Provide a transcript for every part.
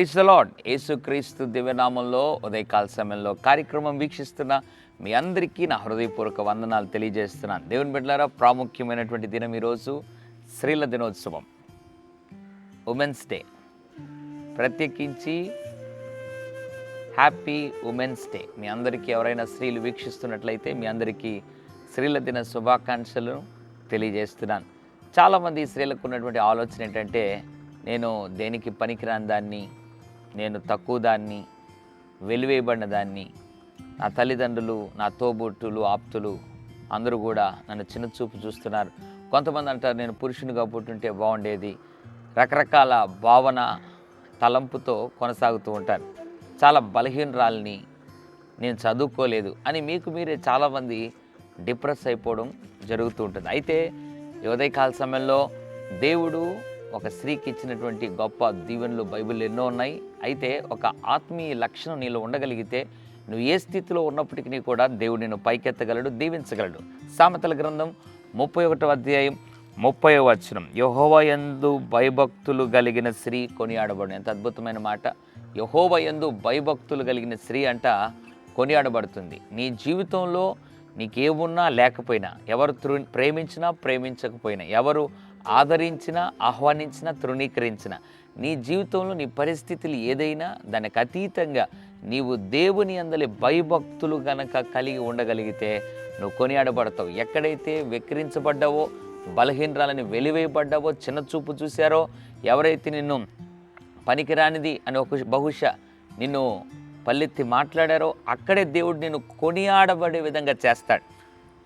Praise the lord యేసుక్రీస్తు దివ్యనామంలో ఉదయకాల సమయంలో కార్యక్రమం వీక్షిస్తున్న మీ అందరికీ నా హృదయపూర్వక వందనాలు తెలియజేస్తున్నాను. దేవుని బిడ్డలారా ప్రాముఖ్యమైనటువంటి దినం ఈరోజు స్త్రీల దినోత్సవం. ఉమెన్స్ డే ప్రత్యేకించి హ్యాపీ ఉమెన్స్ డే మీ అందరికీ ఎవరైనా స్త్రీలు వీక్షిస్తున్నట్లయితే మీ అందరికీ స్త్రీల దిన శుభాకాంక్షలు తెలియజేస్తున్నాను. చాలామంది స్త్రీలకు ఉన్నటువంటి ఆలోచన ఏంటంటే నేను దేనికి పనికిరాని దాన్ని నేను తక్కువ దాన్ని వెలివేయబడిన దాన్ని నా తల్లిదండ్రులు నా తోబుట్టులు ఆప్తులు అందరూ కూడా నన్ను చిన్న చూపు చూస్తున్నారు. కొంతమంది అంటారు నేను పురుషునిగా పుట్టుంటే బాగుండేది. రకరకాల భావన తలంపుతో కొనసాగుతూ ఉంటారు. చాలా బలహీనరాల్ని నేను చదువుకోలేదు అని మీకు మీరే చాలామంది డిప్రెస్ అయిపోవడం జరుగుతూ ఉంటుంది. అయితే ఈ ఉదయకాల సమయంలో దేవుడు ఒక స్త్రీకి ఇచ్చినటువంటి గొప్ప దీవెనలు బైబిల్ ఎన్నో ఉన్నాయి. అయితే ఒక ఆత్మీయ లక్షణం నీలో ఉండగలిగితే నువ్వు ఏ స్థితిలో ఉన్నప్పటికీ కూడా దేవుడు నిన్ను పైకెత్తగలడు దీవించగలడు. సామెతల గ్రంథం ముప్పై ఒకటో అధ్యాయం ముప్పై వచనం. యహోవయందు భయభక్తులు కలిగిన స్త్రీ కొనియాడబడు ఎంత అద్భుతమైన మాట. యహోవయందు భయభక్తులు కలిగిన స్త్రీ అంట కొనియాడబడుతుంది. నీ జీవితంలో నీకేమున్నా లేకపోయినా ఎవరు ప్రేమించినా ప్రేమించకపోయినా ఎవరు ఆదరించిన ఆహ్వానించిన తృణీకరించిన నీ జీవితంలో నీ పరిస్థితులు ఏదైనా దానికి అతీతంగా నీవు దేవుని అందలి భయభక్తులు గనక కలిగి ఉండగలిగితే నువ్వు కొనియాడబడతావు. ఎక్కడైతే వెక్కిరించబడ్డావో బలహీనరాలని వెలివేయబడ్డావో చిన్న చూపు చూశారో ఎవరైతే నిన్ను పనికిరానిది అని ఒక బహుశా నిన్ను పల్లెత్తి మాట్లాడారో అక్కడే దేవుడు నిన్ను కొనియాడబడే విధంగా చేస్తాడు.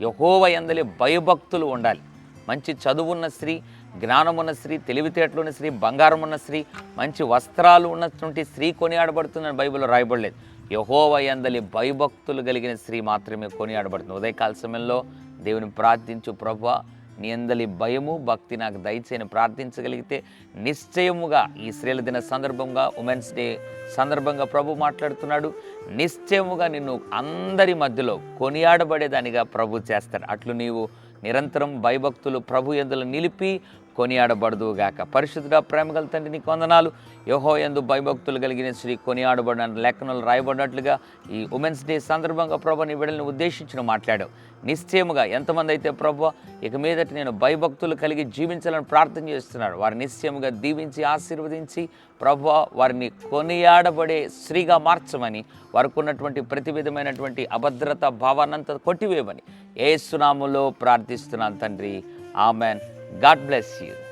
యహోవ ఎందలి భయభక్తులు ఉండాలి. మంచి చదువున్న స్త్రీ జ్ఞానమున్న స్త్రీ తెలివితేటలున్న స్త్రీ బంగారం ఉన్న స్త్రీ మంచి వస్త్రాలు ఉన్నటువంటి స్త్రీ కొనియాడబడుతుందని బైబిల్లో రాయబడలేదు. యహోవ ఎందలి భయభక్తులు కలిగిన స్త్రీ మాత్రమే కొనియాడబడుతుంది. ఉదయకాల సమయంలో దేవుని ప్రార్థించు ప్రభు నీ అందలి భయము భక్తి నాకు దయచేయని ప్రార్థించగలిగితే నిశ్చయముగా ఈ స్త్రీల దిన సందర్భంగా ఉమెన్స్ డే సందర్భంగా ప్రభు మాట్లాడుతున్నాడు. నిశ్చయముగా నిన్ను అందరి మధ్యలో కొనియాడబడేదానిగా ప్రభు చేస్తాడు. అట్లు నీవు నిరంతరం భయభక్తులు ప్రభు ఎందులో నిలిపి కొనియాడబడదుగాక పరిశుద్ధుడ ప్రేమగల తండ్రి నీకు వందనాలు. యోహో ఎందు భయభక్తులు కలిగిన శ్రీ కొనియాడబడిన లేఖనాలు రాయబడినట్లుగా ఈ ఉమెన్స్ డే సందర్భంగా ప్రభు నీ బిడ్డలను ఉద్దేశించిన మాట్లాడావు. నిశ్చయముగా ఎంతమంది అయితే ప్రభు ఇక మీదట నేను భయభక్తులు కలిగి జీవించాలని ప్రార్థన చేస్తున్నాడు వారిని నిశ్చయముగా దీవించి ఆశీర్వదించి ప్రభు వారిని కొనియాడబడే స్త్రీగా మార్చమని వారికి ఉన్నటువంటి ప్రతి విధమైనటువంటి అభద్రత భావాన్నంతా కొట్టివేయమని. ఏ సునాములో ప్రార్థిస్తున్నాను తండ్రి. ఆమెన్. God bless you.